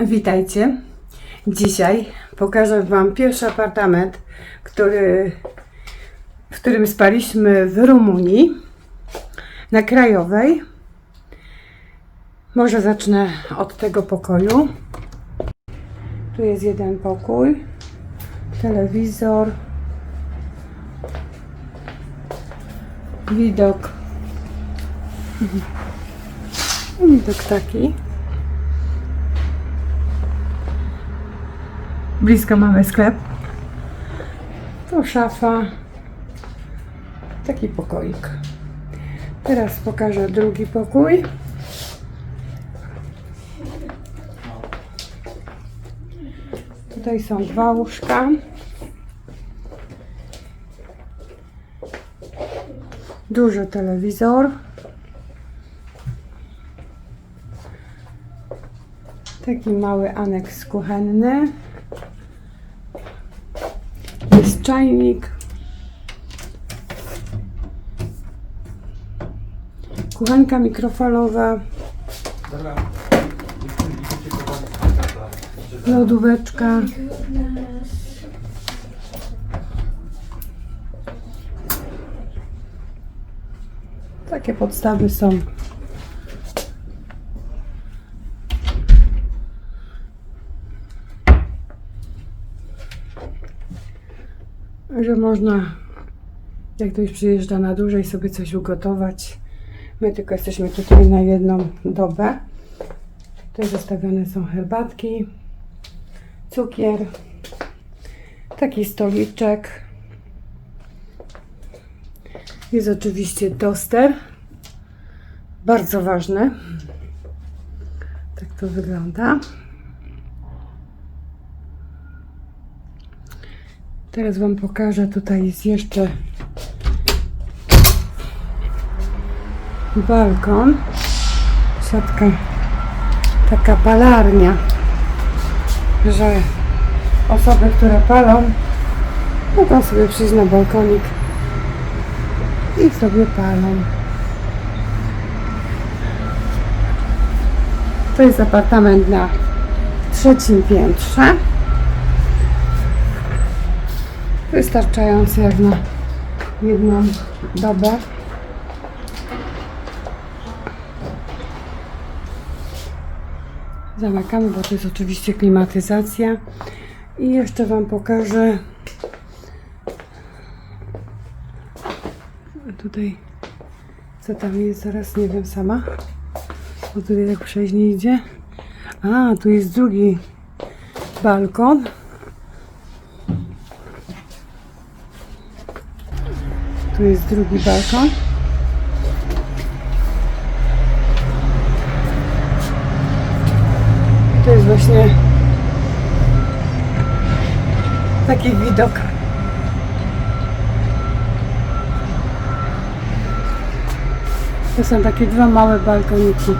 Witajcie. Dzisiaj pokażę Wam pierwszy apartament, który, w którym spaliśmy w Rumunii na Krajowej. Może zacznę od tego pokoju. Tu jest jeden pokój, telewizor, widok. Widok taki. Blisko mamy sklep. To szafa. Taki pokoik. Teraz pokażę drugi pokój. Tutaj są dwa łóżka. Duży telewizor. Taki mały aneks kuchenny. Jest czajnik. Kuchenka mikrofalowa. Lodóweczka. Takie podstawy są. Że można, jak ktoś przyjeżdża na dłużej, sobie coś ugotować. My tylko jesteśmy tutaj na jedną dobę. Tutaj zostawione są herbatki, cukier, taki stoliczek. Jest oczywiście toster, bardzo ważny. Tak to wygląda. Teraz Wam pokażę, tutaj jest jeszcze balkon, siatka, taka palarnia, że osoby, które palą, mogą sobie przyjść na balkonik i sobie palą. To jest apartament na trzecim piętrze. Wystarczający jak na jedną dobę. Zamykamy, bo to jest oczywiście klimatyzacja. I jeszcze Wam pokażę tutaj co tam jest, zaraz nie wiem sama. Bo tutaj tak przejść nie idzie. A, tu jest drugi balkon. Tu jest drugi balkon. To jest właśnie taki widok. To są takie dwa małe balkoniki.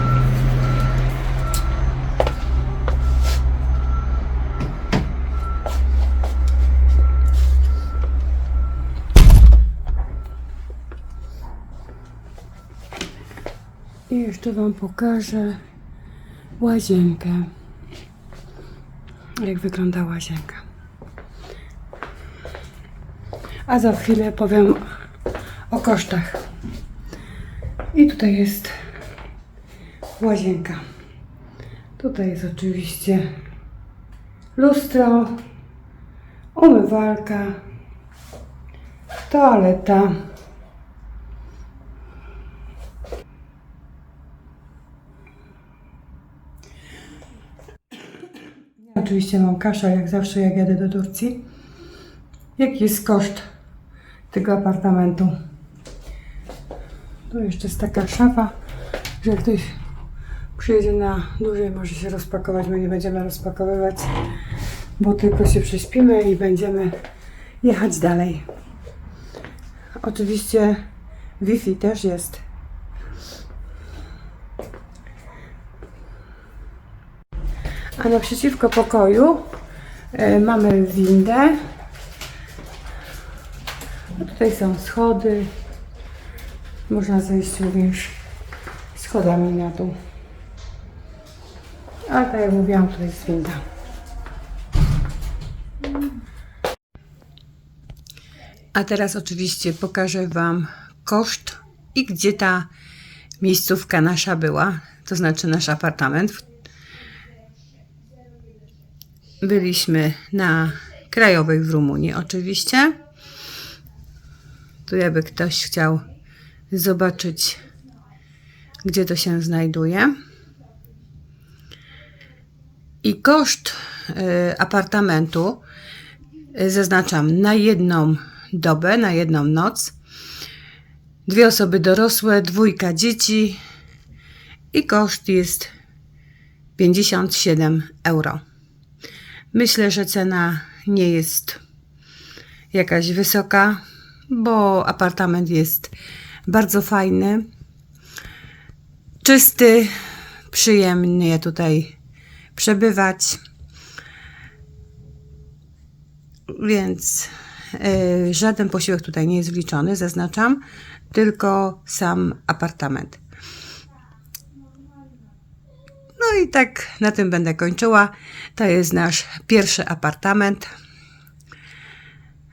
I jeszcze Wam pokażę łazienkę. Jak wygląda łazienka. A za chwilę powiem o kosztach. I tutaj jest łazienka. Tutaj jest oczywiście lustro, umywalka, toaleta. Oczywiście mam kasza, jak zawsze, jak jadę do Turcji. Jaki jest koszt tego apartamentu? Tu jeszcze jest taka szafa, że jak ktoś przyjedzie na dłużej, może się rozpakować. My nie będziemy rozpakowywać, bo tylko się prześpimy i będziemy jechać dalej. Oczywiście Wi-Fi też jest. A naprzeciwko pokoju e, mamy windę. A tutaj są schody. Można zejść również schodami na dół. Ale tak jak mówiłam, to jest winda. A teraz oczywiście pokażę Wam koszt i gdzie ta miejscówka nasza była, to znaczy nasz apartament. Byliśmy na krajowej w Rumunii oczywiście. Tu jakby ktoś chciał zobaczyć, gdzie to się znajduje. I koszt y, apartamentu y, zaznaczam na jedną dobę, na jedną noc. Dwie osoby dorosłe, dwójka dzieci i koszt jest 57 euro. Myślę, że cena nie jest jakaś wysoka, bo apartament jest bardzo fajny, czysty, przyjemnie tutaj przebywać. Więc y, żaden posiłek tutaj nie jest wliczony, zaznaczam, tylko sam apartament. No i tak na tym będę kończyła. To jest nasz pierwszy apartament.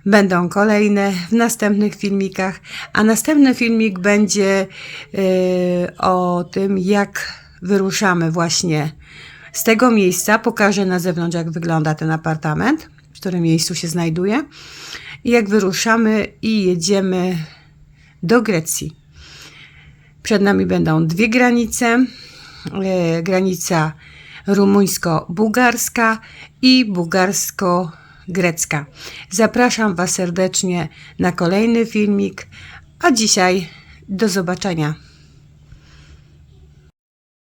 Będą kolejne w następnych filmikach, a następny filmik będzie y, o tym, jak wyruszamy właśnie z tego miejsca. Pokażę na zewnątrz, jak wygląda ten apartament, w którym miejscu się znajduje. I jak wyruszamy i jedziemy do Grecji. Przed nami będą dwie granice. E, granica rumuńsko-bułgarska i bułgarsko-grecka. Zapraszam Was serdecznie na kolejny filmik, a dzisiaj do zobaczenia.